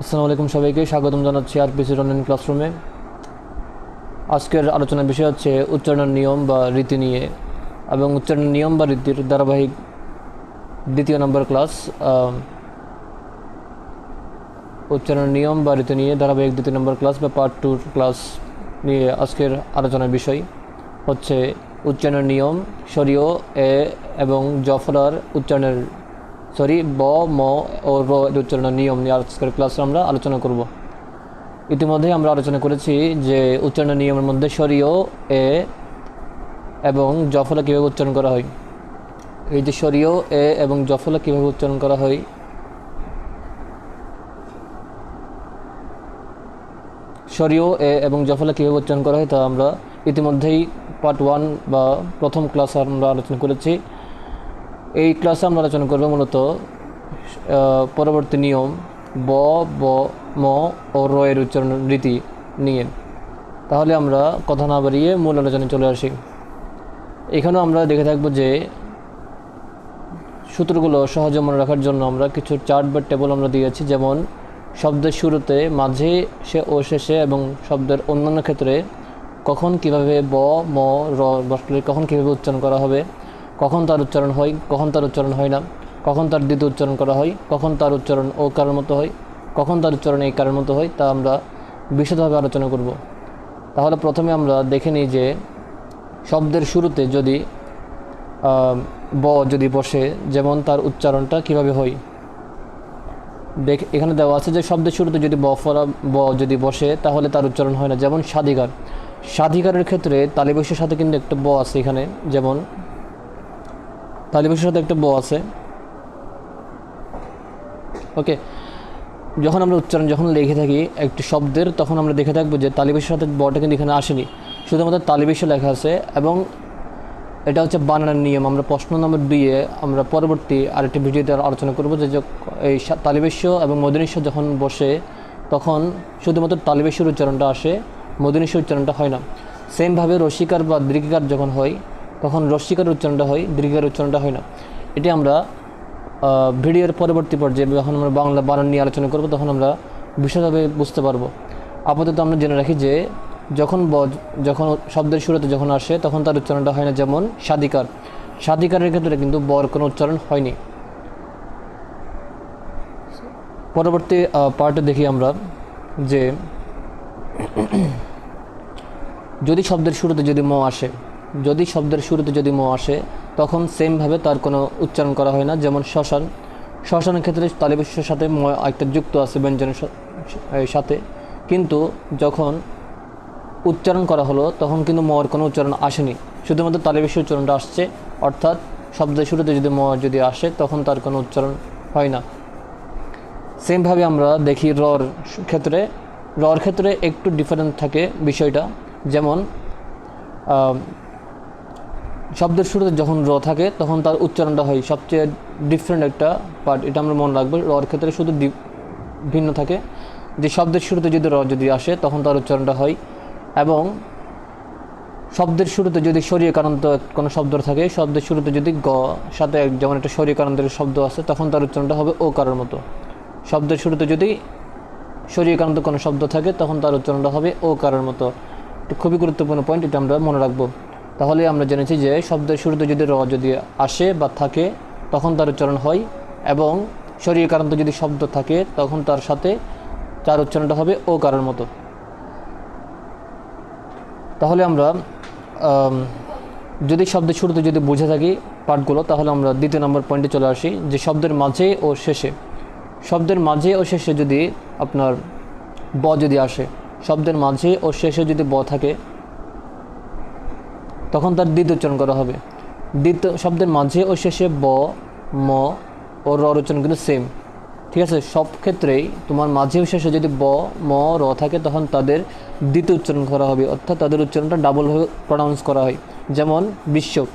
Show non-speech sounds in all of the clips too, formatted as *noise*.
আসসালামু আলাইকুম সবাইকে, স্বাগতম জানাচ্ছি আর পিসির অনলাইন ক্লাসরুমে আজকের আলোচনার বিষয় হচ্ছে উচ্চারণের নিয়ম বা রীতি নিয়ে এবং উচ্চারণের নিয়ম বা রীতির ধারাবাহিক দ্বিতীয় নম্বর ক্লাস উচ্চারণের নিয়ম বা রীতি নিয়ে ধারাবাহিক দ্বিতীয় নম্বর ক্লাস বা পার্ট টুর ক্লাস নিয়ে আজকের আলোচনার বিষয় হচ্ছে উচ্চারণের নিয়ম, শরীয়, এ এবং জফরার উচ্চারণের সরি ব, ম, ও, র এর নিয়ম নিয়ে আজকের ক্লাসে আমরা আলোচনা করব। ইতিমধ্যেই আমরা আলোচনা করেছি যে উচ্চারণের নিয়মের মধ্যে শরীয় এ এবং জফলা কীভাবে উচ্চারণ করা হয়। এই যে শরীয় এ এবং জফলা কীভাবে উচ্চারণ করা হয়। শরীয় এ এবং জফলা কীভাবে উচ্চারণ করা হয় তা আমরা ইতিমধ্যেই পার্ট ওয়ান বা প্রথম ক্লাস আমরা আলোচনা করেছি। এই ক্লাসে আমরা আলোচনা করব মূলত পরবর্তী নিয়ম ব ব, ম ও র এর উচ্চারণ রীতি নিয়ে। তাহলে আমরা কথা না বাড়িয়ে মূল আলোচনায় চলে আসি। এখানেও আমরা দেখে থাকব যে সূত্রগুলো সহজে মনে রাখার জন্য আমরা কিছু চার্ট বা টেবল আমরা দিয়েছি, যেমন শব্দের শুরুতে, মাঝে, সে ও শেষে এবং শব্দের অন্যান্য ক্ষেত্রে কখন কীভাবে ব, ম, র বসলে কখন কীভাবে উচ্চারণ করা হবে কখন তার উচ্চারণ হয়, কখন তার উচ্চারণ হয় না, কখন তার দ্বিতীয় উচ্চারণ করা হয়, কখন তার উচ্চারণ ও কারের মতো হয়, কখন তার উচ্চারণ এই কারের মতো হয়, তা আমরা বিশদভাবে আলোচনা করব। তাহলে প্রথমে আমরা দেখে নিই যে শব্দের শুরুতে যদি ব যদি বসে, যেমন তার উচ্চারণটা কীভাবে হয়। দেখ, এখানে দেওয়া আছে যে শব্দের শুরুতে যদি ব ফলা ব যদি বসে, তাহলে তার উচ্চারণ হয় না। যেমন স্বাধিকার। স্বাধিকারের ক্ষেত্রে তালিবস্যের সাথে কিন্তু একটা ব আছে এখানে, যেমন তালিবস্যের সাথে একটা ব আছে। ওকে, যখন আমরা উচ্চারণ যখন লিখে থাকি একটি শব্দের, তখন আমরা দেখে থাকব যে তালিবেশের সাথে বটা কিন্তু এখানে আসেনি। শুধুমাত্র তালিবেশ লেখা আছে এবং এটা হচ্ছে বানানোর নিয়ম। আমরা প্রশ্ন নম্বর দুইয়ে আমরা পরবর্তী আরেকটি ভিডিওতে আলোচনা করব যে এই তালিবেশ্য এবং মদিনেশ্বর যখন বসে, তখন শুধুমাত্র তালিবেশ্বর উচ্চারণটা আসে মদিনেশ্বর উচ্চারণটা হয় না। সেমভাবে রসিকার বা দীর্ঘিকার যখন হয় তখন রসিকার উচ্চারণটা হয়, দীর্ঘিকার উচ্চারণটা হয় না। এটি আমরা ভিডিওর পরবর্তী পর্যায়ে যখন আমরা বাংলা বানান নিয়ে আলোচনা করব, তখন আমরা বিশদভাবে বুঝতে পারব। আপাতত আমরা জেনে রাখি যে, যখন ব যখন শব্দের শুরুতে যখন আসে, তখন তার উচ্চারণটা হয় না যেমন স্বাধিকার স্বাধিকারের ক্ষেত্রে কিন্তু বর কোনো উচ্চারণ হয়নি। পরবর্তী পার্টে দেখি আমরা যে, *clears throat* যদি শব্দের শুরুতে যদি ম আসে যদি শব্দের শুরুতে যদি ম আসে, তখন সেমভাবে তার কোনো উচ্চারণ করা হয় না। যেমন শ্মশান। শ্মশানের ক্ষেত্রে তালিবেশের সাথে ম একটা যুক্ত আছে ব্যঞ্জনের সাথে। কিন্তু যখন উচ্চারণ করা হলো, তখন কিন্তু মর কোনো উচ্চারণ আসেনি। শুধুমাত্র তালিবেশের উচ্চারণটা আসছে। অর্থাৎ শব্দের শুরুতে যদি ম যদি আসে, তখন তার কোনো উচ্চারণ হয় না। সেমভাবে আমরা দেখি রর ক্ষেত্রে। রর ক্ষেত্রে একটু ডিফারেন্ট থাকে বিষয়টা। যেমন শব্দের শুরুতে যখন র থাকে, তখন তার উচ্চারণটা হয় সবচেয়ে ডিফারেন্ট একটা পার্ট এটা আমরা মনে রাখব, রর ক্ষেত্রে শুধু ভিন্ন থাকে। যে শব্দের শুরুতে যদি র যদি আসে, তখন তার উচ্চারণটা হয়। এবং শব্দের শুরুতে যদি সরিয়ে কারন্ত কোনো শব্দ থাকে, শব্দের শুরুতে যদি গ সাথে যেমন একটা সরিয়ে কারন্তের শব্দ আছে, তখন তার উচ্চারণটা হবে ও কারোর মতো। শব্দের শুরুতে যদি সরিয়ে কারন্ত কোনো শব্দ থাকে, তখন তার উচ্চারণটা হবে ও কারোর মতো। খুবই গুরুত্বপূর্ণ পয়েন্ট এটা আমরা মনে রাখব। তাহলে আমরা জেনেছি যে শব্দের শুরুতে যদি র যদি আসে বা থাকে, তখন তার উচ্চারণ হয় এবং সরিয়ে কারন্ত যদি শব্দ থাকে, তখন তার সাথে তার উচ্চারণটা হবে ও কারোর মতো। তাহলে আমরা যদি শব্দের শুরুতে যদি বুঝে থাকি পাঠগুলো, তাহলে আমরা দ্বিতীয় নম্বর পয়েন্টে চলে আসি যে শব্দের মাঝে ও শেষে। শব্দের মাঝে ও শেষে যদি আপনার ব যদি আসে, শব্দের মাঝে ও শেষে যদি ব থাকে তখন তার দ্বিত উচ্চারণ করা হবে। দ্বিতীয় শব্দের মাঝে ও শেষে ব, ম ও র উচ্চারণ কিন্তু সেম ঠিক আছে? সব ক্ষেত্রেই তোমার মাঝে ও শেষে যদি ব, ম, র থাকে তখন তাদের দ্বিতীয় উচ্চারণ করা হবে। অর্থাৎ তাদের উচ্চারণটা ডাবলভাবে প্রনাউন্স করা হয়। যেমন বিশ্ব।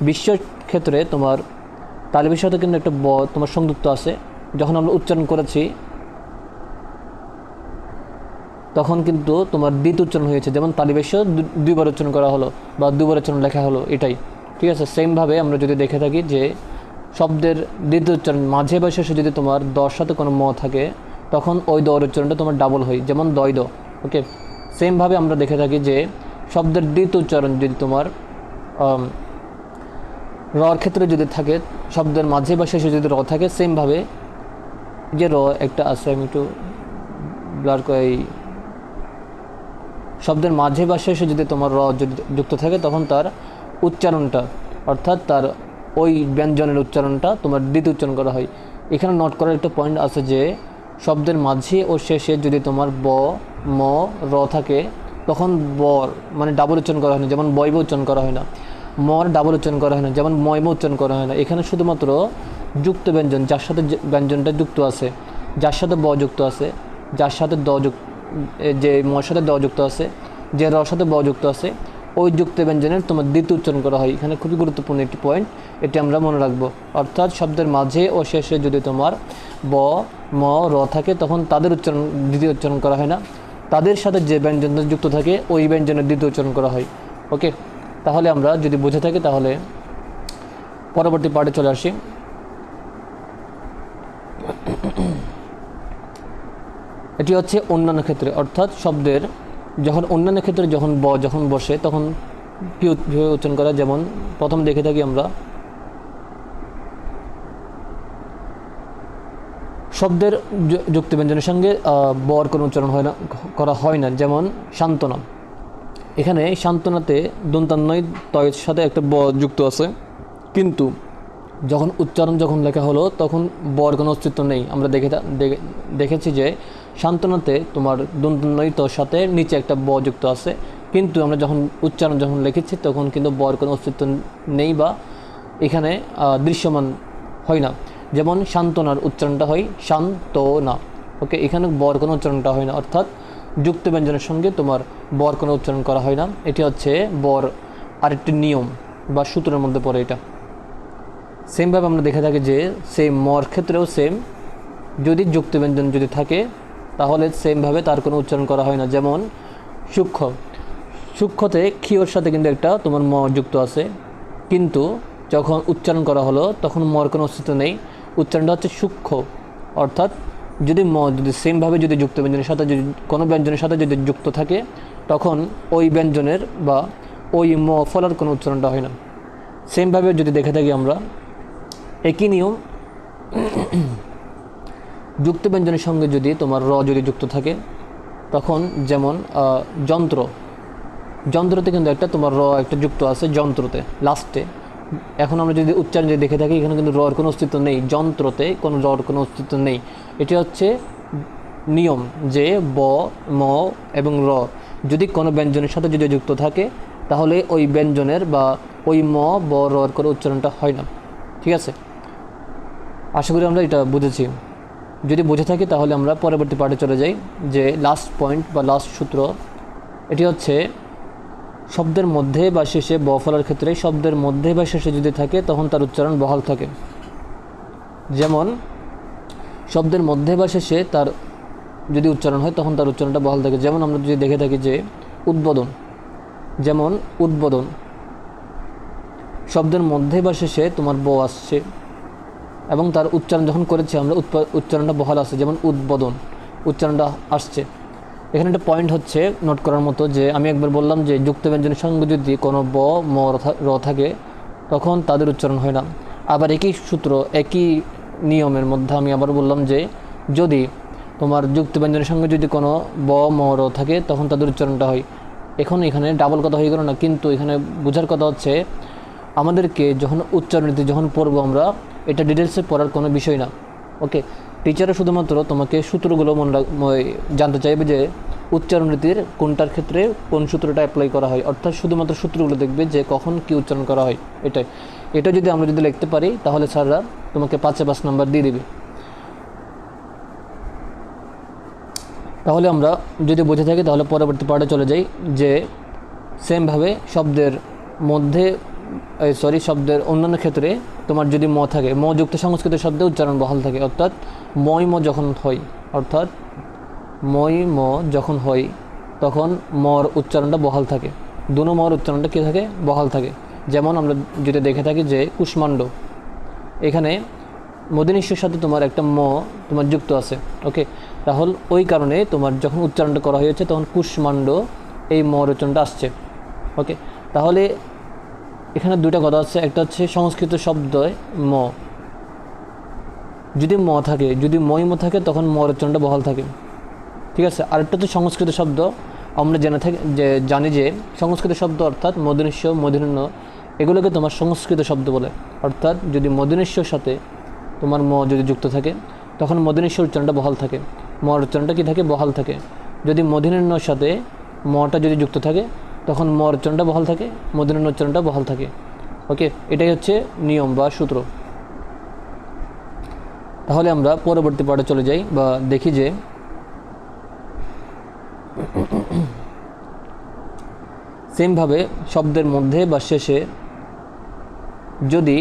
বিশ্বর ক্ষেত্রে তোমার তালিবের সাথে কিন্তু একটা ব, তোমার সংযুক্ত আছে। যখন আমরা উচ্চারণ করেছি তখন কিন্তু তোমার দ্বিতীয় উচ্চারণ হয়েছে। যেমন তালিবেশ দুইবার উচ্চারণ করা হলো বা দুবার উচ্চারণ লেখা হলো, এটাই। ঠিক আছে? সেমভাবে আমরা যদি দেখে থাকি যে শব্দের দ্বিতীয় উচ্চারণ মাঝে বা শেষে যদি তোমার দশ সাথে কোনো ম থাকে, তখন ওই দর উচ্চারণটা তোমার ডাবল হয়, যেমন দয়দ ওকে সেমভাবে আমরা দেখে থাকি যে শব্দের দ্বিতীয় উচ্চারণ যদি তোমার রর ক্ষেত্রে যদি থাকে, শব্দের মাঝে বা শেষে যদি র থাকে সেমভাবে যে র একটা আছে, আমি একটু ব্লার করে শব্দের মাঝে বা শেষে যদি তোমার র যদি যুক্ত থাকে, তখন তার উচ্চারণটা, অর্থাৎ তার ওই ব্যঞ্জনের উচ্চারণটা তোমার দ্বিতীয় উচ্চারণ করা হয়। এখানে নোট করার একটা পয়েন্ট আছে যে, শব্দের মাঝে ও শেষে যদি তোমার ব, ম, র থাকে, তখন বর মানে ডাবল উচ্চারণ করা হয় না, যেমন বয়ব উচ্চারণ করা হয় না, মর ডাবল উচ্চারণ করা হয় না, যেমন ময়ম উচ্চারণ করা হয় না। এখানে শুধুমাত্র যুক্ত ব্যঞ্জন, যার সাথে ব্যঞ্জনটা যুক্ত আছে, যার সাথে ব যুক্ত আছে, যার সাথে দ যুক্ত যে মর সাথে দ যুক্ত আছে, যে র সাথে ব যুক্ত আছে, ওই যুক্ত ব্যঞ্জনের তোমার দ্বিতীয় উচ্চারণ করা হয়। এখানে খুবই গুরুত্বপূর্ণ একটি পয়েন্ট এটি আমরা মনে রাখব। অর্থাৎ শব্দের মাঝে ও শেষে যদি তোমার ব, ম, র থাকে, তখন তাদের উচ্চারণ, দ্বিতীয় উচ্চারণ করা হয় না। তাদের সাথে যে ব্যঞ্জন যুক্ত থাকে, ওই ব্যঞ্জনের দ্বিতীয় উচ্চারণ করা হয়। ওকে তাহলে আমরা যদি বুঝে থাকি, তাহলে পরবর্তী পার্টে চলে আসি। এটি হচ্ছে অন্যান্য ক্ষেত্রে, অর্থাৎ শব্দের যখন অন্যান্য ক্ষেত্রে যখন ব যখন বসে, তখন উচ- উচ্চারণ করা, যেমন প্রথম দেখে থাকি আমরা। শব্দের যুক্ত ব্যঞ্জনের সঙ্গে বর কোনো উচ্চারণ হয় না করা হয় না, যেমন সান্ত্বনা। এখানে সান্ত্বনাতে দন্তান্নয় তয়ের সাথে একটা ব যুক্ত আছে, কিন্তু যখন উচ্চারণ যখন লেখা হলো, তখন বর কোনো অস্তিত্ব নেই। আমরা দেখে- দেখেছি যে সান্ত্বনাতে তোমার দন্তান্নয় সাথে নিচে একটা ব যুক্ত আছে। কিন্তু আমরা যখন উচ্চারণ যখন লিখেছি, তখন কিন্তু বর কোনো অস্তিত্ব নেই বা এখানে দৃশ্যমান হয় না। যেমন সান্ত্বনার উচ্চারণটা হয় শান্তনা ওকে, এখানে বর কোনো উচ্চারণটা হয় না। অর্থাৎ যুক্ত ব্যঞ্জনের সঙ্গে তোমার বর কোনো উচ্চারণ করা হয় না। এটি হচ্ছে বর আরেকটি নিয়ম বা সূত্রের মধ্যে পড়ে এটা। সেমভাবে আমরা দেখে থাকি যে সেম মর ক্ষেত্রেও সেম যদি যুক্ত ব্যঞ্জন যদি থাকে তাহলে সেমভাবে তার কোনো উচ্চারণ করা হয় না। যেমন, সূক্ষ্ম। সূক্ষ্মতে ক্ষিয়র সাথে কিন্তু একটা তোমার ম যুক্ত আছে। কিন্তু যখন উচ্চারণ করা হলো, তখন মর কোনো অস্তিত্ব নেই। উচ্চারণটা হচ্ছে সূক্ষ্ম। অর্থাৎ যদি ম যদি সেমভাবে যদি যুক্ত ব্যঞ্জনের সাথে যদি, কোনো ব্যঞ্জনের সাথে যদি যুক্ত থাকে, তখন ওই ব্যঞ্জনের বা ওই ম ফলার কোনো উচ্চারণটা হয় না। সেমভাবে যদি দেখে থাকি আমরা, একই নিয়ম যুক্ত ব্যঞ্জনের সঙ্গে যদি তোমার র যদি যুক্ত থাকে, তখন যেমন যন্ত্র। যন্ত্রতে কিন্তু একটা তোমার র একটা যুক্ত আছে যন্ত্রতে, লাস্টে। এখন আমরা যদি উচ্চারণ যদি দেখে থাকি, এখানে কিন্তু রর কোনো অস্তিত্ব নেই, যন্ত্রতে কোনো রর কোনো অস্তিত্ব নেই। এটি হচ্ছে নিয়ম যে ব, ম এবং র। যদি কোনো ব্যঞ্জনের সাথে যদি যুক্ত থাকে, তাহলে ওই ব্যঞ্জনের বা ওই ম, ব রর করে উচ্চারণটা হয় না। ঠিক আছে? আশা করি আমরা এটা বুঝেছি। যদি বুঝে থাকি তাহলে আমরা পরবর্তী পার্টে চলে যাই, যে লাস্ট পয়েন্ট বা লাস্ট সূত্র। এটি হচ্ছে, শব্দের মধ্যে বা শেষে ব ফলার ক্ষেত্রে শব্দের মধ্যে বা শেষে যদি থাকে, তখন তার উচ্চারণ বহাল থাকে। যেমন, শব্দের মধ্যে বা শেষে তার যদি উচ্চারণ হয়, তখন তার উচ্চারণটা বহাল থাকে। যেমন আমরা যদি দেখে থাকি যে, উদ্বোধন। যেমন, উদ্বোধন। শব্দের মধ্যে বা শেষে তোমার ব আসছে। এবং তার উচ্চারণ যখন করেছি আমরা উচ্চারণটা বহাল আসছে যেমন উদ্বোধন, উচ্চারণটা আসছে। এখানে একটা পয়েন্ট হচ্ছে নোট করার মতো যে আমি একবার বললাম যে যুক্ত ব্যঞ্জনের সঙ্গে যদি কোনো ব, ম, র থাকে, তখন তাদের উচ্চারণ হয় না। আবার একই সূত্র, একই নিয়মের মধ্যে আমি আবার বললাম যে যদি তোমার যুক্ত ব্যঞ্জনের সঙ্গে যদি কোনো ব, ম, র থাকে, তখন তাদের উচ্চারণটা হয়। এখন এখানে ডাবল কথা হয়ে গেল না, কিন্তু এখানে বোঝার কথা হচ্ছে, আমাদেরকে যখন উচ্চারণীতি যখন পড়ব আমরা এটা ডিটেলসে পড়ার কোনো বিষয় না। ওকে টিচারও শুধুমাত্র তোমাকে সূত্রগুলো মনে জানতে চাইবে যে উচ্চারণীতির কোনটার ক্ষেত্রে কোন সূত্রটা অ্যাপ্লাই করা হয়। অর্থাৎ শুধুমাত্র সূত্রগুলো দেখবে যে কখন কি উচ্চারণ করা হয়। এটাই। এটা যদি আমরা যদি লিখতে পারি, তাহলে স্যাররা তোমাকে পাঁচে পাঁচ নাম্বার দিয়ে দিবে। তাহলে আমরা যদি বুঝে থাকি, তাহলে পরবর্তী পার্টে চলে যাই যে সেমভাবে শব্দের মধ্যে সরি শব্দের অন্যান্য ক্ষেত্রে তোমার যদি ম থাকে, ম যুক্ত সংস্কৃত শব্দে উচ্চারণ বহাল থাকে, অর্থাৎ ময় ম যখন হয়, অর্থাৎ মই ম যখন হয়, তখন মর উচ্চারণটা বহাল থাকে। দুনো মর উচ্চারণটা কী থাকে? বহাল থাকে। যেমন আমরা যদি দেখে থাকি যে কুষ্মাণ্ড। এখানে মদিনিশ্বর সাথে তোমার একটা ম, তোমার যুক্ত আছে, ওকে? তাহলে ওই কারণে তোমার যখন উচ্চারণটা করা হয়েছে, তখন কুষ্মাণ্ড এই ম উচ্চারণটা আসছে, ওকে? তাহলে এখানে দুইটা কথা আছে, একটা হচ্ছে সংস্কৃত শব্দ ম। যদি ম থাকে, যদি মই ম থাকে, তখন ম রচনটা বহাল থাকে। ঠিক আছে? আরেকটা হচ্ছে সংস্কৃত শব্দ। আমরা জেনে থাকি, যে জানি যে সংস্কৃত শব্দ অর্থাৎ মদিনেশ্বর মদিন্য এগুলোকে তোমার সংস্কৃত শব্দ বলে। অর্থাৎ যদি মদিনেশ্বর সাথে তোমার ম যদি যুক্ত থাকে, তখন মদিনেশ্বর উচ্চারণটা বহাল থাকে। ম উচ্চারণটা কী থাকে? বহাল থাকে। যদি মদিনান্যর সাথে মটা যদি যুক্ত থাকে তখন ম উচ্চারণটা বহাল থাকে মদিনান্য উচ্চারণটা বহাল থাকে। ওকে এটাই হচ্ছে নিয়ম বা সূত্র। তাহলে আমরা পরবর্তী পার্টে চলে যাই বা দেখি যে সেমভাবে শব্দের মধ্যে বা শেষে যদি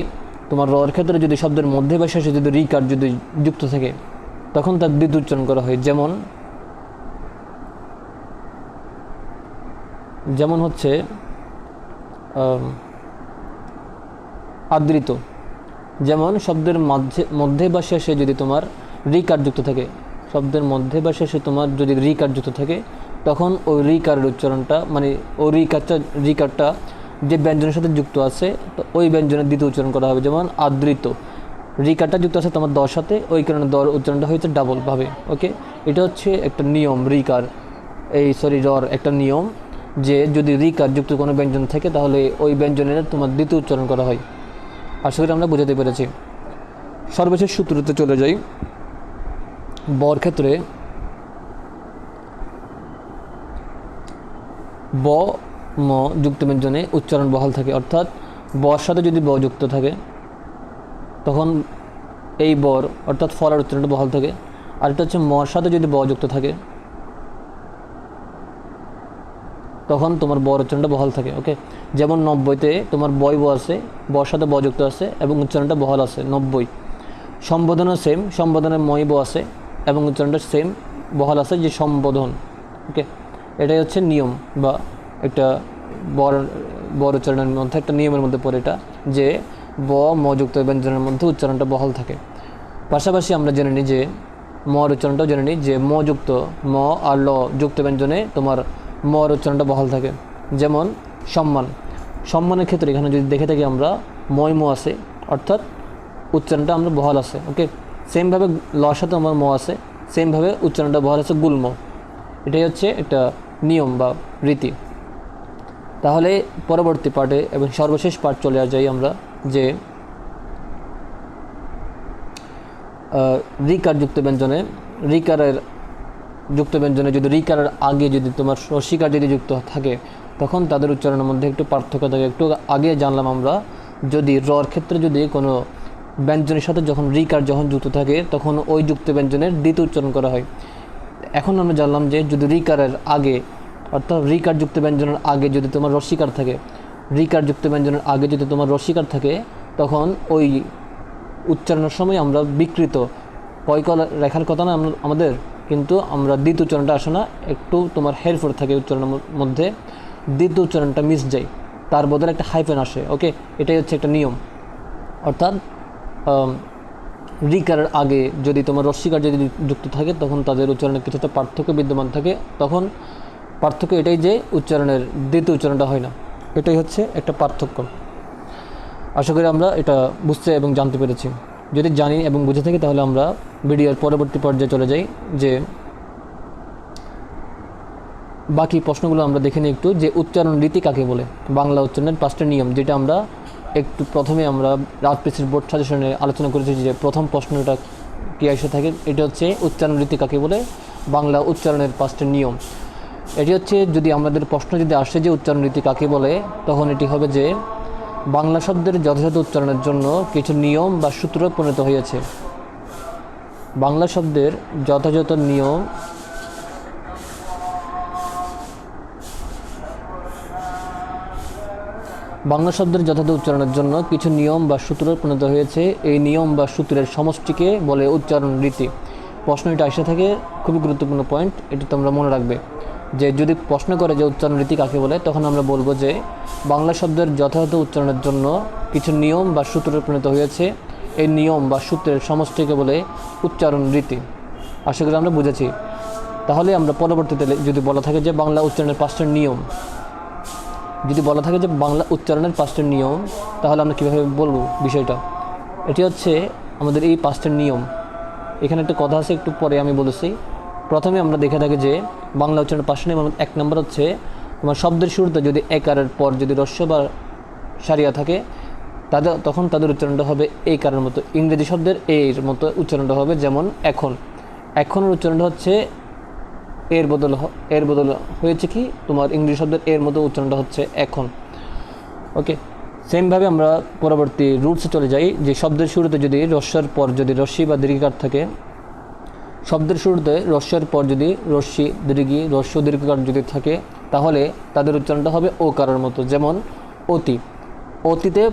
তোমার রর ক্ষেত্রে যদি শব্দের মধ্যে বা শেষে যদি রিকার যদি যুক্ত থাকে, তখন তার দ্বিতীয় উচ্চারণ করা হয়, যেমন যেমন হচ্ছে আদৃত। যেমন শব্দের মাঝে, মধ্যে বা শেষে যদি তোমার রিকার যুক্ত থাকে, শব্দের মধ্যে বা শেষে তোমার যদি রিকার যুক্ত থাকে, তখন ওই রিকারের উচ্চারণটা মানে ওই রিকারটা রিকারটা যে ব্যঞ্জনের সাথে যুক্ত আছে, তো ওই ব্যঞ্জনের দ্বিতীয় উচ্চারণ করা হবে। যেমন আদৃত। রিকারটা যুক্ত আছে তোমার দর সাথে, ওই কারণে দর উচ্চারণটা হয়েছে ডাবলভাবে ওকে এটা হচ্ছে একটা নিয়ম রিকার এই সরি রর, একটা নিয়ম। যে যদি রিকার যুক্ত কোনো ব্যঞ্জন থাকে, তাহলে ওই ব্যঞ্জনের তোমার দ্বিতীয় উচ্চারণ করা হয়। আশা করি আমরা বোঝাতে পেরেছি। সর্বশেষ সূত্রতে চলে যাই। বর ক্ষেত্রে ব, ম যুক্ত ব্যঞ্জনে উচ্চারণ বহাল থাকে, অর্থাৎ বর সাথে যদি ব যুক্ত থাকে, তখন এই বর, অর্থাৎ ফলার উচ্চারণটা বহাল থাকে। আর এটা হচ্ছে মর সাথে যদি ব যুক্ত থাকে তখন তোমার ব উচ্চারণটা বহাল থাকে ওকে যেমন নব্বইতে তোমার বয় ব আছে বর সাথে ব যুক্ত আছে এবং উচ্চারণটা বহাল আছে, নব্বই। সম্বোধনও সেম সম্বোধনের মই ব আছে এবং উচ্চারণটা সেম বহাল আছে যে সম্বোধন ওকে এটাই হচ্ছে নিয়ম বা একটা বর বর উচ্চারণের মধ্যে, একটা নিয়মের মধ্যে পড়ে এটা যে ব মযুক্ত ব্যঞ্জনের মধ্যে উচ্চারণটা বহাল থাকে। পাশাপাশি আমরা জেনে নিই যে মর উচ্চারণটাও জেনে নিই যে ম যুক্ত ম আর ল যুক্ত ব্যঞ্জনে তোমার মর উচ্চারণটা বহাল থাকে। যেমন সম্মান। সম্মানের ক্ষেত্রে এখানে যদি দেখে থাকি আমরা ময় ম আছে, অর্থাৎ উচ্চারণটা আমরা বহাল আছে, ওকে? সেমভাবে লর সাথে আমার ম আছে, সেমভাবে উচ্চারণটা বহাল আছে গুল্ম। এটাই হচ্ছে একটা নিয়ম বা রীতি। তাহলে পরবর্তী পার্টে এবং সর্বশেষ পার্ট চলে যাই আমরা, যে রিকার যুক্ত ব্যঞ্জনে রিকারের যুক্ত ব্যঞ্জনে যদি রিকারের আগে যদি তোমার রসিকার যদি যুক্ত থাকে, তখন তাদের উচ্চারণের মধ্যে একটু পার্থক্য থাকে। একটু আগে জানলাম আমরা, যদি রর ক্ষেত্রে যদি কোনো ব্যঞ্জনের সাথে যখন রিকার যখন যুক্ত থাকে, তখন ওই যুক্ত ব্যঞ্জনের দ্বিতীয় উচ্চারণ করা হয়। এখন আমরা জানলাম যে যদি রিকারের আগে, অর্থাৎ রিকার যুক্ত ব্যঞ্জনের আগে যদি তোমার রসিকার থাকে, রিকার যুক্ত ব্যঞ্জনের আগে যদি তোমার রসিকার থাকে, তখন ওই উচ্চারণের সময় আমরা বিকৃত। পয়কল রেখার কথা না আমাদের কিন্তু আমরা দ্বিতীয় উচ্চারণটা আসে না, একটু তোমার হেরফের থাকে উচ্চারণের মধ্যে। দ্বিতীয় উচ্চারণটা মিস যায়, তার বদলে একটা হাইফেন আসে ওকে এটাই হচ্ছে একটা নিয়ম। অর্থাৎ রিকারের আগে যদি তোমার রস্বীকার যদি যুক্ত থাকে, তখন তাদের উচ্চারণে কিছুটা পার্থক্য বিদ্যমান থাকে। তখন পার্থক্য এটাই যে, উচ্চারণের দ্বিতীয় উচ্চারণটা হয় না। এটাই হচ্ছে একটা পার্থক্য। আশা করি আমরা এটা বুঝতে এবং জানতে পেরেছি। যদি জানি এবং বুঝে থাকি, তাহলে আমরা ভিডিওর পরবর্তী পর্যায়ে চলে যাই, যে বাকি প্রশ্নগুলো আমরা দেখে নিই একটু, যে উচ্চারণ রীতি কাকে বলে? বাংলা উচ্চারণের পাঁচটা নিয়ম, যেটা আমরা একটু প্রথমে আমরা রাজপ্রেসির বোর্ড সাজেশনে আলোচনা করেছি যে প্রথম প্রশ্নটা কী এসে থাকে, এটা হচ্ছে উচ্চারণ রীতি কাকে বলে? বাংলা উচ্চারণের পাঁচটা নিয়ম। এটি হচ্ছে, যদি আমাদের প্রশ্ন যদি আসে যে উচ্চারণ রীতি কাকে বলে, তখন এটি হবে যে বাংলা শব্দের যথাযথ উচ্চারণের জন্য কিছু নিয়ম বা সূত্র প্রণীত হয়েছে। বাংলা শব্দের যথাযথ নিয়ম বাংলা শব্দের যথাযথ উচ্চারণের জন্য কিছু নিয়ম বা সূত্র প্রণীত হয়েছে। এই নিয়ম বা সূত্রের সমষ্টিকে বলে উচ্চারণ রীতি। প্রশ্ন এটা এসে থাকে, খুবই গুরুত্বপূর্ণ পয়েন্ট, এটি তোমরা মনে রাখবে। যে যদি প্রশ্ন করে যে উচ্চারণ রীতি কাকে বলে, তখন আমরা বলব যে বাংলা শব্দের যথাযথ উচ্চারণের জন্য কিছু নিয়ম বা সূত্র প্রণীত হয়েছে। এই নিয়ম বা সূত্রের সমষ্টিকে বলে উচ্চারণ রীতি। আশা করি আমরা বুঝেছি। তাহলে আমরা পরবর্তীতে যদি বলা থাকে যে বাংলা উচ্চারণের পাঁচটা নিয়ম, যদি বলা থাকে যে বাংলা উচ্চারণের পাঁচটা নিয়ম, তাহলে আমরা কীভাবে বলব বিষয়টা? এটি হচ্ছে আমাদের এই পাঁচটা নিয়ম। এখানে একটা কথা আছে, একটু পরে আমি বলেছি। প্রথমে আমরা দেখে থাকি যে বাংলা উচ্চারণের পাঁচটা নিয়ম এক নম্বর হচ্ছে, তোমার শব্দের শুরুতে যদি একারের পর যদি রস্য বা সারিয়া থাকে, তাদের তখন তাদের উচ্চারণটা হবে এই কারের মতো। ইংরেজি শব্দের এর মতো উচ্চারণটা হবে যেমন এখন। এখনের উচ্চারণটা হচ্ছে এর বদল এর বদল হয়েছে কি? তোমার ইংরেজি শব্দের এর মতো উচ্চারণটা হচ্ছে এখন। ওকে, সেমভাবে আমরা পরবর্তী রুটসে চলে যাই, যে শব্দের শুরুতে যদি রস্যর পর যদি রশ্মি বা দীর্ঘিকার থাকে শব্দের শুরুতে রস্যের পর যদি রশ্মি দীর্ঘি রস্য দীর্ঘকার যদি থাকে, তাহলে তাদের উচ্চারণটা হবে ও কারার মতো। যেমন, অতি। অতীতে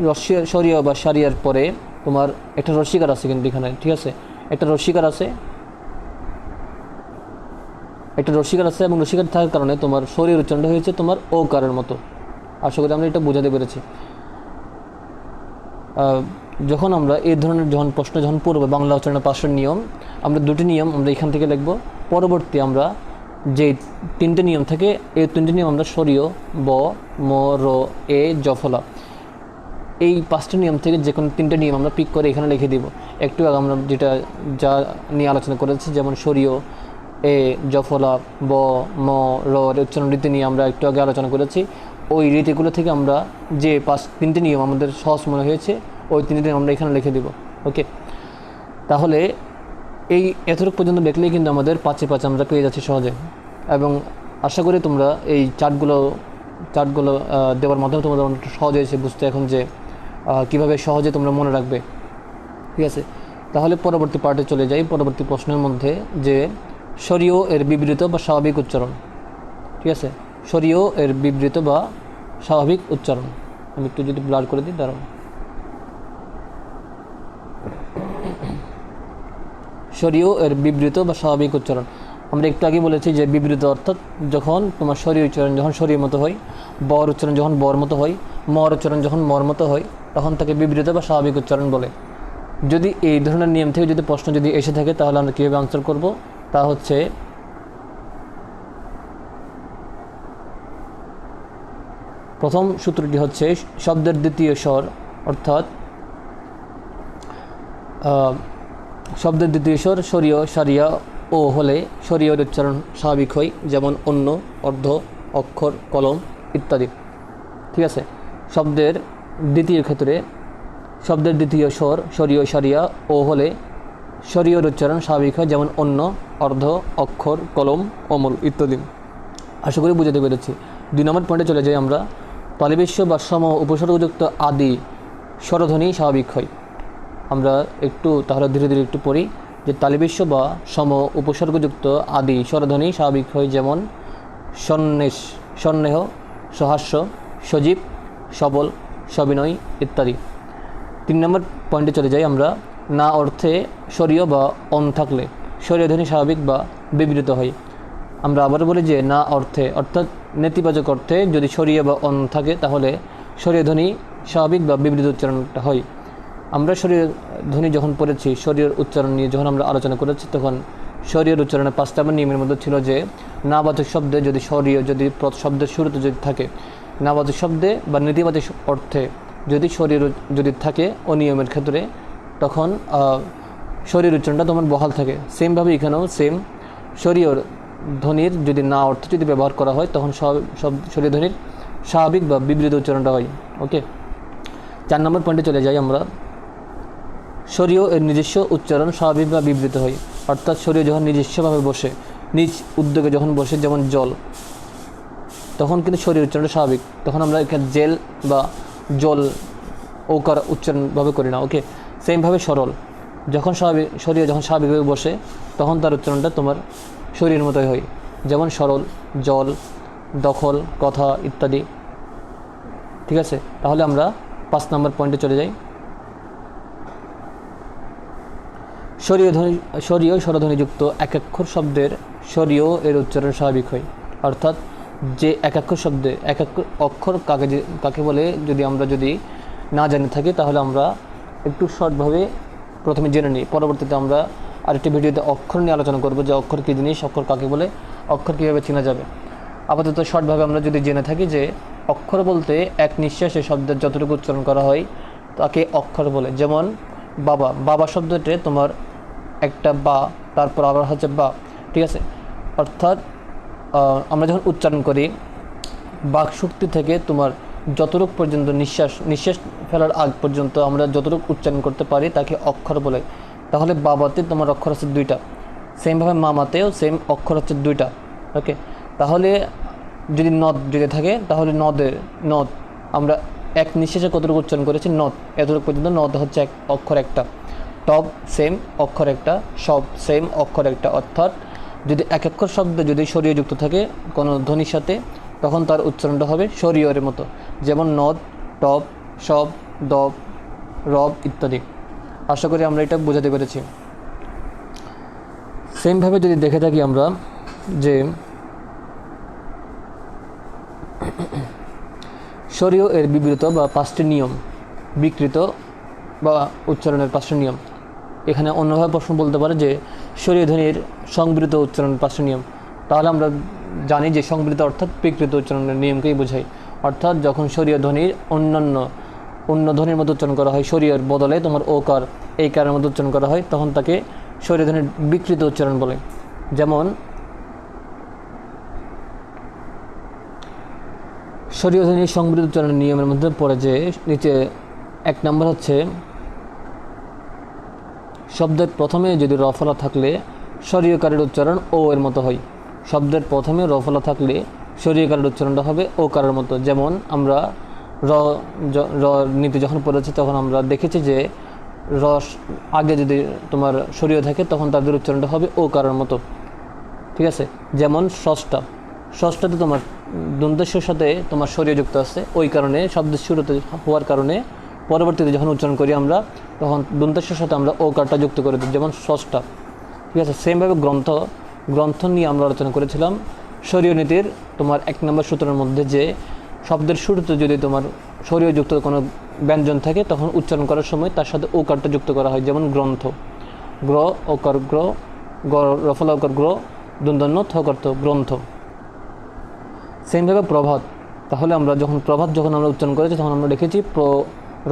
রস্যি সরিয়া বা সারিয়ার পরে তোমার একটা রস্যিকার আছে কিন্তু এখানে, ঠিক আছে? একটা রস্যিকার আছে। একটা রসিকার আছে এবং রসিকার থাকার কারণে তোমার শরীর উচ্চারণটা হয়েছে তোমার ও কারের মতো। আশা করি আমরা এটা বোঝাতে পেরেছি। যখন আমরা এই ধরনের যখন প্রশ্ন যখন পড়ব, বাংলা উচ্চারণের পাঁচশো নিয়ম, আমরা দুটি নিয়ম আমরা এখান থেকে লিখব। পরবর্তী আমরা যে তিনটে নিয়ম থাকে, এই তিনটে নিয়ম আমরা সরিয় ব, ম, র, এ জফলা এই পাঁচটা নিয়ম থেকে যে কোনো তিনটে নিয়ম আমরা পিক করে এখানে লিখে দিব। একটু আগে আমরা যেটা যা নিয়ে আলোচনা করেছি, যেমন সরিয় এ জফলা ব, ম, র উচ্চারণ রীতি নিয়ে আমরা একটু আগে আলোচনা করেছি। ওই রীতিগুলো থেকে আমরা যে পাঁচ তিনটে নিয়ম আমাদের সহজ মনে হয়েছে ওই তিনটে আমরা এখানে লিখে দিব ওকে তাহলে এই এতটুকু পর্যন্ত দেখলেই কিন্তু আমাদের পাঁচে পাঁচ আমরা পেয়ে যাচ্ছি সহজে। এবং আশা করি তোমরা এই চার্টগুলো চার্টগুলো দেওয়ার মাধ্যমে তোমাদের অনেকটা সহজ হয়েছে বুঝতে এখন যে কীভাবে সহজে তোমরা মনে রাখবে। ঠিক আছে? তাহলে পরবর্তী পার্টে চলে যাই, পরবর্তী প্রশ্নের মধ্যে যে শরীয় এর বিবৃত বা স্বাভাবিক উচ্চারণ। ঠিক আছে? শরীয় এর বিবৃত বা স্বাভাবিক উচ্চারণ। আমি একটু যদি ব্লার করে দিই, দাঁড়াও। শরীয় এর বিবৃত বা স্বাভাবিক উচ্চারণ। আমরা একটু আগে বলেছি যে বিবৃত অর্থাৎ যখন তোমার শরীর উচ্চারণ যখন শরীর মতো হয়, বর উচ্চারণ যখন বর মতো হয়, মর উচ্চারণ যখন মর মতো হয়, তখন তাকে বিবৃত বা স্বাভাবিক উচ্চারণ বলে। যদি এই ধরনের নিয়ম থেকে যদি প্রশ্ন যদি এসে থাকে, তাহলে আমরা কীভাবে আনসার করব? তা হচ্ছে প্রথম সূত্রটি হচ্ছে শব্দের দ্বিতীয় স্বর, অর্থাৎ শব্দের দ্বিতীয় স্বর সরিয় সারিয়া ও হলে সরিয়র উচ্চারণ স্বাভাবিক হয়, যেমন অন্য, অর্ধ, অক্ষর, কলম ইত্যাদি। ঠিক আছে? শব্দের দ্বিতীয় ক্ষেত্রে শব্দের দ্বিতীয় স্বর সরিয় সারিয়া ও হলে সরিয়র উচ্চারণ স্বাভাবিক হয়, যেমন অন্য, অর্ধ, অক্ষর, কলম, অমল ইত্যাদি। আশা করি বুঝাতে পেরেছি। দুই নম্বর পয়েন্টে চলে যাই আমরা। তালিবেশ্য বা সম উপসর্গযুক্ত আদি স্বরধ্বনি স্বাভাবিক হয়। আমরা একটু তাহলে ধীরে ধীরে একটু পড়ি যে তালিবেশ্য বা সম উপসর্গযুক্ত আদি স্বরধ্বনি স্বাভাবিক হয় যেমন সন্ন্যাস সন্দেহ সহাস্য, সজীব, সবল, সবিনয় ইত্যাদি। তিন নম্বর পয়েন্টে চলে যাই আমরা। না অর্থে স্বরীয় বা অন থাকলে স্বরীয় ধ্বনি স্বাভাবিক বা বিবৃত হয়। আমরা আবার বলি যে না অর্থে, অর্থাৎ নেতিবাচক অর্থে যদি স্বরীয় বা অন থাকে তাহলে স্বরীয় ধ্বনি স্বাভাবিক বা বিবৃত উচ্চারণটা হয়। আমরা শরীর ধ্বনি যখন পড়েছি, শরীরের উচ্চারণ নিয়ে যখন আমরা আলোচনা করেছি, তখন শরীরের উচ্চারণে পাঁচটা নিয়মের মধ্যে ছিল যে নাবাচক শব্দে যদি শরীয় যদি শব্দের শুরুতে যদি থাকে নাবাচক শব্দে বা নেতিবাচক অর্থে যদি শরীর যদি থাকে অনিয়মের ক্ষেত্রে, তখন শরীর উচ্চারণটা তোমার বহাল থাকে। সেমভাবে এখানেও সেম শরীয়র ধ্বনির যদি না অর্থ যদি ব্যবহার করা হয়, তখন সব সব শরীর ধ্বনির স্বাভাবিক বা বিবৃত উচ্চারণটা হয়। ওকে চার নম্বর পয়েন্টে চলে যাই আমরা। শরীয় এর নিজস্ব উচ্চারণ স্বাভাবিক বা বিবৃত হয়। অর্থাৎ শরীর যখন নিজস্বভাবে বসে, নিজ উদ্যোগে যখন বসে, যেমন জল, তখন কিন্তু শরীর উচ্চারণটা স্বাভাবিক। তখন আমরা এখানে জেল বা জল ওকার উচ্চারণভাবে করি না, ওকে? সেমভাবে সরল। যখন স্বাভাবিক শরীর যখন স্বাভাবিকভাবে বসে, তখন তার উচ্চারণটা তোমার শরীরের মতোই হয়। যেমন সরল, জল, দখল, কথা ইত্যাদি। ঠিক আছে? তাহলে আমরা পাঁচ নম্বর পয়েন্টে চলে যাই। স্বরীয় ধ্বনি স্বরীয় স্বরধ্বনিযুক্ত একাক্ষর শব্দের স্বরীয় এর উচ্চারণ স্বাভাবিক হয়। অর্থাৎ যে একাক্ষর শব্দে একাক্ষর অক্ষর কাকে কাকে বলে, যদি আমরা যদি না জানে থাকি, তাহলে আমরা একটু শর্টভাবে প্রথমে জেনে নিই। পরবর্তীতে আমরা আরেকটি ভিডিওতে অক্ষর নিয়ে আলোচনা করব যে অক্ষর কী জিনিস, অক্ষর কাকে বলে, অক্ষর কীভাবে চেনা যাবে। আপাতত শর্টভাবে আমরা যদি জেনে থাকি যে অক্ষর বলতে এক নিঃশ্বাসে শব্দের যতটুকু উচ্চারণ করা হয়, তাকে অক্ষর বলে। যেমন বাবা বাবা শব্দটি তোমার একটা বা, তারপর আবার হচ্ছে বা, ঠিক আছে? অর্থাৎ আমরা যখন উচ্চারণ করি, বাক শক্তি থেকে তোমার যতটুক পর্যন্ত নিঃশ্বাস নিঃশ্বাস ফেলার আগ পর্যন্ত আমরা যতটুক উচ্চারণ করতে পারি তাকে অক্ষর বলে। তাহলে বাবাতে তোমার অক্ষর আছে দুইটা। সেমভাবে মামাতেও সেম অক্ষর হচ্ছে দুইটা। ওকে? তাহলে যদি নদ যদি থাকে, তাহলে নদের নদ। আমরা এক নিঃশ্বাসে কতটুকু উচ্চারণ করেছি? নদ। এতটুকু পর্যন্ত নদ হচ্ছে এক, অক্ষর একটা। টপ সেম অক্ষর একটা, সব সেম অক্ষর একটা অর্থাৎ যদি এক অক্ষর শব্দ যদি শরীয় যুক্ত থাকে কোনো ধ্বনির সাথে, তখন তার উচ্চারণটা হবে শরীয়র মতো। যেমন নদ টপ সব, দব, রব ইত্যাদি। আশা করি আমরা এটা বোঝাতে পেরেছি। সেমভাবে যদি দেখে থাকি আমরা যে শরীয় এর বিবৃত বা পাঁচটি নিয়ম বিকৃত বা উচ্চারণের পাঁচটি নিয়ম। এখানে অন্যভাবে প্রশ্ন বলতে পারে যে শরীয় ধ্বনির সংবৃত উচ্চারণ পাঁচটি নিয়ম। তাহলে আমরা জানি যে সংবৃত অর্থাৎ বিকৃত উচ্চারণের নিয়মকেই বোঝাই অর্থাৎ যখন শরীয় ধ্বনির অন্যান্য, অন্য ধ্বনির মতো উচ্চারণ করা হয় শরীয়র বদলে তোমার ওকার এই কারের মতো উচ্চারণ করা হয়, তখন তাকে শরীয় ধ্বনির বিকৃত উচ্চারণ বলে। যেমন শরীয় ধ্বনির সংবৃত উচ্চারণের নিয়মের মধ্যে পড়ে যে নিচে এক নম্বর হচ্ছে শব্দের প্রথমে যদি রফলা থাকলে শরীয়কারের উচ্চারণ ও এর মতো হয়। শব্দের প্রথমে রফলা থাকলে শরীয়কারের উচ্চারণটা হবে ও কারের মতো। যেমন আমরা র র নীতি যখন পড়েছি তখন আমরা দেখেছি যে রস আগে যদি তোমার শরীয় থাকে তখন তাদের উচ্চারণটা হবে ও কারের মতো। ঠিক আছে? যেমন ষষ্ঠা। ষষ্ঠাতে তোমার দন্তেশ্বর সাথে তোমার শরীর যুক্ত আছে। ওই কারণে শব্দের শুরুতে হওয়ার কারণে পরবর্তীতে যখন উচ্চারণ করি আমরা তখন দন্তেশ্বর সাথে আমরা ও কারটা যুক্ত করে দিই, যেমন ষষ্ঠা। ঠিক আছে? সেমভাবে গ্রন্থ গ্রন্থ নিয়ে আমরা আলোচনা করেছিলাম। শরীয় নীতির তোমার এক নম্বর সূত্রের মধ্যে যে, শব্দের শুরুতে যদি তোমার শরীয় যুক্ত কোনো ব্যঞ্জন থাকে, তখন উচ্চারণ করার সময় তার সাথে ও কারটা যুক্ত করা হয়, যেমন গ্রন্থ। গ্র ওকার গ্র রফলা ওকার গ্র, দন্দন্য থকর্ত গ্রন্থ। সেমভাবে প্রভাত। তাহলে আমরা যখন প্রভাত যখন আমরা উচ্চারণ করেছি, তখন আমরা লিখেছি প্র,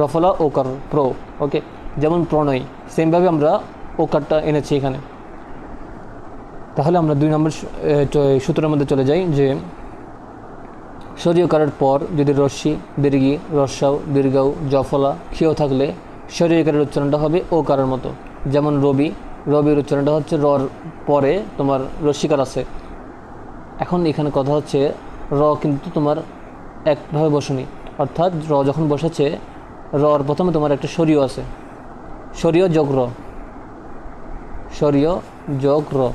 রফলা ওকার প্র, ওকে? যেমন প্রণয়, সেমভাবে আমরা ও ওকারটা এনেছি এখানে। তাহলে আমরা দুই নম্বর সূত্রের মধ্যে চলে যাই যে শরীয়কারের পর যদি রশ্মি, দীর্ঘি রস্যাও দীর্ঘাও, জফলা, ক্ষীয় থাকলে শরীয়কারের উচ্চারণটা হবে ও কারের মতো। যেমন রবি, রবির উচ্চারণটা হচ্ছে রর পরে তোমার রশ্মিকার আছে। এখন এখানে কথা হচ্ছে র কিন্তু তোমার একভাবে বসেনি। অর্থাৎ র যখন বসেছে, রর প্রথমে তোমার একটা শরীয় আছে। শরীয় যোগ র। শরীয় যোগ র।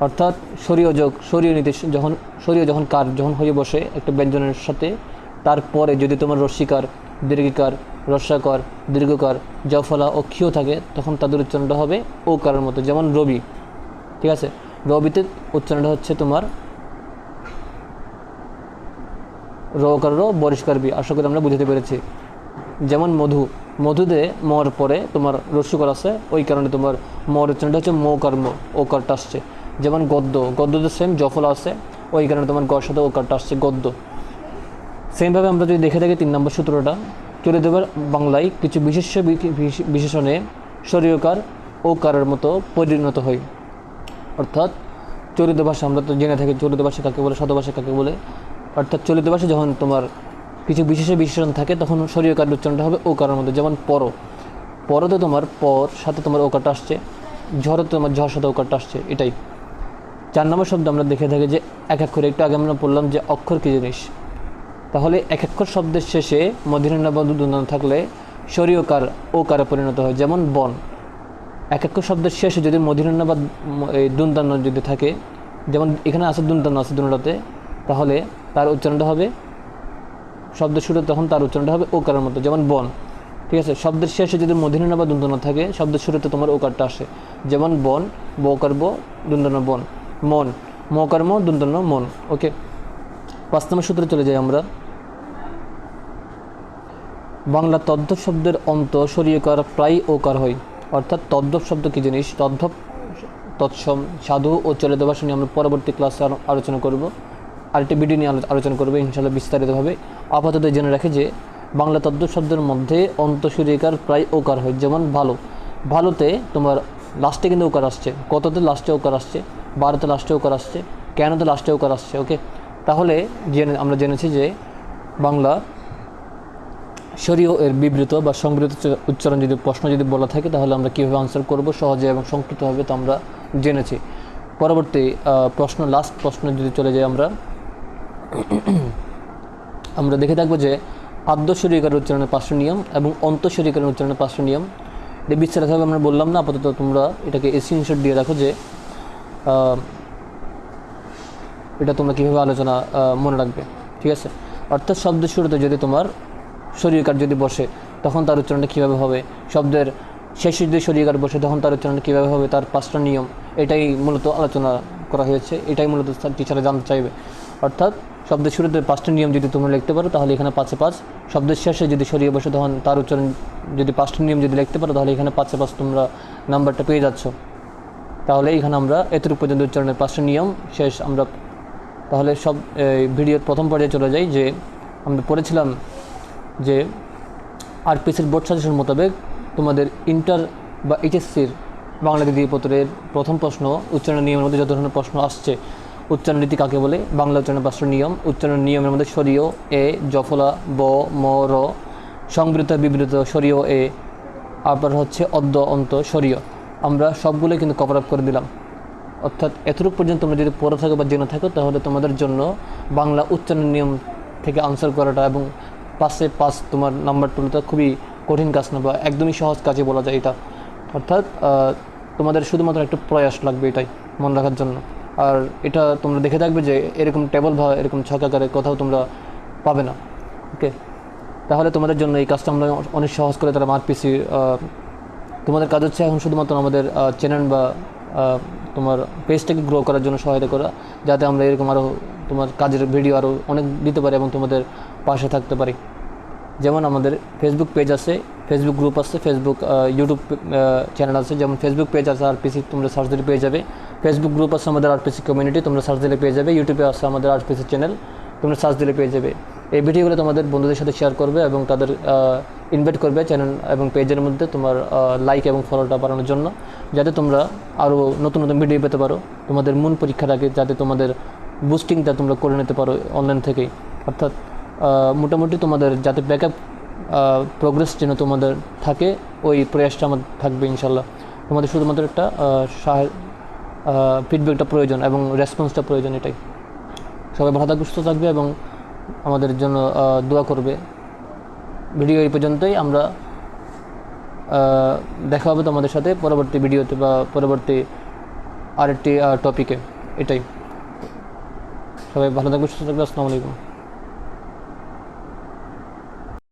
অর্থাৎ শরীয় যোগ, শরীয় নীতি যখন, শরীয় যখন কার, যখন হয়ে বসে একটা ব্যঞ্জনের সাথে, তারপরে যদি তোমার রস্বীকার দীর্ঘিকার রস্যাকার দীর্ঘকার, জফলা ও ক্ষীয় থাকে, তখন তাদের উচ্চারণটা হবে ও কারের মতো, যেমন রবি। ঠিক আছে? রবিতে উচ্চারণটা হচ্ছে তোমার রকার র, বরিষ্কার বি। আশা করি আমরা বুঝতে পেরেছি। যেমন মধু। মধুতে মর পরে তোমার রস্যকর আছে, ওই কারণে তোমার মর উচ্চারণটা হচ্ছে মো কর্ম ও কারটা আসছে। যেমন গদ্য, গদ্যতে সেম জফলা আছে, ওই কারণে তোমার গর সাথে ও কারটা আসছে, গদ্য। সেমভাবে আমরা যদি দেখে থাকি তিন নম্বর সূত্রটা চলে দেবার বাংলায় কিছু বিশেষ বিশেষণে শরীয়কার ও কারের মতো পরিণত হয়। অর্থাৎ চলিত ভাষা আমরা তো জেনে থাকি চলিত ভাষা কাকে বলে, শতভাষা কাকে বলে। অর্থাৎ চলিত ভাষা যখন তোমার কিছু বিশেষ বিশেষণ থাকে, তখন শরীয় কার উচ্চারণটা হবে ও কারের মধ্যে। যেমন পর। পরতে তোমার পর সাথে তোমার ওকারটা কারটা আসছে, ঝড়ে তোমার ঝড় সাথে ওকারটা আসছে, এটাই। চার নম্বর শব্দ আমরা দেখে থাকি যে এক করে, একটু আগে আমরা বললাম যে অক্ষর কী জিনিস? তাহলে এক অক্ষর শব্দের শেষে দুন্দন থাকলে শরীয় কার ও কারে পরিণত হয়। যেমন বন। এক এক শব্দের শেষে যদি মধিরণ্য বা ম- এই দুন্তান্ন যদি থাকে, যেমন এখানে আছে দুন্তান্ন আছে দুটাতে তাহলে তার উচ্চারণটা হবে শব্দের শুরু তখন তার উচ্চারণটা হবে ওকারের মতো, যেমন বন। ঠিক আছে? শব্দের শেষে যদি মধিরণ্য বা দুন্তান্ন থাকে, শব্দের শুরুতে তোমার ওকারটা আসে। যেমন বন বকার ব বন। মন মকর্ম দুন্দান্ন মন। ওকে? পাঁচ নম্বর সূত্রে চলে যাই আমরা। বাংলা তদ্ভব শব্দের অন্ত সরিয়েকার প্রায় ওকার হয় অর্থাৎ তদ্ভব শব্দ কী জিনিস? তদ্ভব তৎসম, সাধু ও চলিত ভাষা নিয়ে আমরা পরবর্তী ক্লাসে আলোচনা করব। আরেকটি ভিডিও নিয়ে আলো- আলোচনা করবে ইনশাল্লাহ বিস্তারিতভাবে। আপাতত জেনে রাখে যে বাংলা তদ্ভব শব্দের মধ্যে অন্ত সরিয়েকার প্রায় ওকার হয়। যেমন ভালো। ভালোতে তোমার লাস্টে কিন্তু ওকার আসছে। কততে লাস্টে ওকার আসছে? বারোতে লাস্টে ওকার আসছে। কেনতে লাস্টে ওকার আসছে? ওকে তাহলে জেনে আমরা জেনেছি যে বাংলা শরীয় এর বিবৃত বা সংবৃত উচ্চারণ যদি প্রশ্ন যদি বলা থাকে, তাহলে আমরা কীভাবে আনসার করব? সহজে এবং সংক্ষিপ্তভাবে তো আমরা জেনেছি। পরবর্তী প্রশ্ন লাস্ট প্রশ্ন যদি চলে যাই আমরা। *clears throat* আমরা দেখে থাকব যে আদ্য শরীকার উচ্চারণের পাঁচটা নিয়ম এবং অন্ত শরীকারের উচ্চারণের পাঁচটা নিয়ম। এটা বিস্তারিতভাবে আমরা বললাম না, আপাতত তোমরা এটাকে স্ক্রিনশট দিয়ে রাখো যে এটা তোমরা কীভাবে আলোচনা মনে রাখবে, ঠিক আছে? অর্থাৎ শব্দের শুরুতে যদি তোমার শরীরকার যদি বসে, তখন তার উচ্চারণটা কীভাবে হবে? শব্দের শেষে যদি শরীরকার বসে, তখন তার উচ্চারণটা কীভাবে হবে? তার পাঁচটা নিয়ম, এটাই মূলত আলোচনা করা হয়েছে, এটাই মূলত টিচাররা জানতে চাইবে। অর্থাৎ শব্দের শুরুতে পাঁচটা নিয়ম যদি তোমরা লিখতে পারো, তাহলে এখানে পাঁচে পাঁচ। শব্দের শেষে যদি সরিয়ে বসে তখন তার উচ্চারণ যদি পাঁচটা নিয়ম যদি লিখতে পারো, তাহলে এখানে পাঁচে পাঁচ তোমরা নাম্বারটা পেয়ে যাচ্ছ। তাহলে এখানে আমরা এতটুকু পর্যন্ত উচ্চারণের পাঁচটা নিয়ম শেষ আমরা তাহলে সব ভিডিওর প্রথম পর্যায়ে চলে যাই যে আমরা পড়েছিলাম যে আরপিসির বোর্ড সাজেশন মোতাবেক তোমাদের ইন্টার বা এইচএসসির বাংলা দ্বিতীয় পত্রের প্রথম প্রশ্ন, উচ্চারণ নিয়মের মধ্যে যত ধরনের প্রশ্ন আসছে উচ্চারণ নীতি কাকে বলে? বাংলা উচ্চারণের পাঁচটা নিয়ম। উচ্চারণ নিয়মের মধ্যে সরিয় এ, জফলা, ব, ম, র। সংবৃত বিবৃত সরিয় এ। আবার হচ্ছে অদ্য, অন্ত সরিয় আমরা সবগুলোই কিন্তু কভার আপ করে দিলাম। অর্থাৎ এতটুকু পর্যন্ত তোমরা যদি পড়ে থাকো বা জেনে থাকো, তাহলে তোমাদের জন্য বাংলা উচ্চারণ নিয়ম থেকে আনসার করাটা এবং পাশে পাস তোমার নাম্বার তুলতে খুবই কঠিন কাজ না বা একদমই সহজ কাজে বলা যায় এটা। অর্থাৎ তোমাদের শুধুমাত্র একটু প্রয়াস লাগবে এটাই মনে রাখার জন্য। আর এটা তোমরা দেখে থাকবে যে এরকম টেবল বা এরকম ছকাকারে কোথাও তোমরা পাবে না ওকে তাহলে তোমাদের জন্য এই কাজটা আমরা অনেক সহজ করে তারা আরপিসি তোমাদের কাজ হচ্ছে এখন শুধুমাত্র আমাদের চ্যানেল বা তোমার পেজটাকে গ্রো করার জন্য সহায়তা করা, যাতে আমরা এরকম আরও তোমার কাজের ভিডিও আরও অনেক দিতে পারি এবং তোমাদের পাশে থাকতে পারি। যেমন আমাদের ফেসবুক পেজ আছে ফেসবুক গ্রুপ আছে ফেসবুক ইউটিউব চ্যানেল আছে, যেমন ফেসবুক পেজ আছে, আর পিসি তোমরা সার্চ দিলে পেয়ে যাবে। ফেসবুক গ্রুপ আছে আমাদের আরপিসি কমিউনিটি তোমরা সার্চ দিলে পেয়ে যাবে। ইউটিউবে আছে আমাদের আরপিসি চ্যানেল তোমরা সার্চ দিলে পেয়ে যাবে। এই ভিডিওগুলো তোমাদের বন্ধুদের সাথে শেয়ার করবে এবং তাদের ইনভাইট করবে চ্যানেল এবং পেজের মধ্যে তোমার লাইক এবং ফলোটা বাড়ানোর জন্য, যাতে তোমরা আরও নতুন নতুন ভিডিও পেতে পারো। তোমাদের মূল পরীক্ষার আগে যাতে তোমাদের বুস্টিংটা তোমরা করে নিতে পারো অনলাইন থেকেই। অর্থাৎ মোটামুটি তোমাদের যাতে ব্যাকআপ প্রোগ্রেস যেন তোমাদের থাকে, ওই প্রয়াসটা আমার থাকবে ইনশাল্লাহ তোমাদের শুধুমাত্র একটা ফিডব্যাকটা প্রয়োজন এবং রেসপন্সটা প্রয়োজন এটাই। সবাই ভালো থাকবে, সুস্থ থাকবে এবং আমাদের জন্য দোয়া করবে। ভিডিও এই পর্যন্তই, আমরা দেখা হবে তোমাদের সাথে পরবর্তী ভিডিওতে বা পরবর্তী আরেকটি টপিকে এটাই। সবাই ভালো থাকবে, সুস্থ থাকবে, আসসালামু আলাইকুম।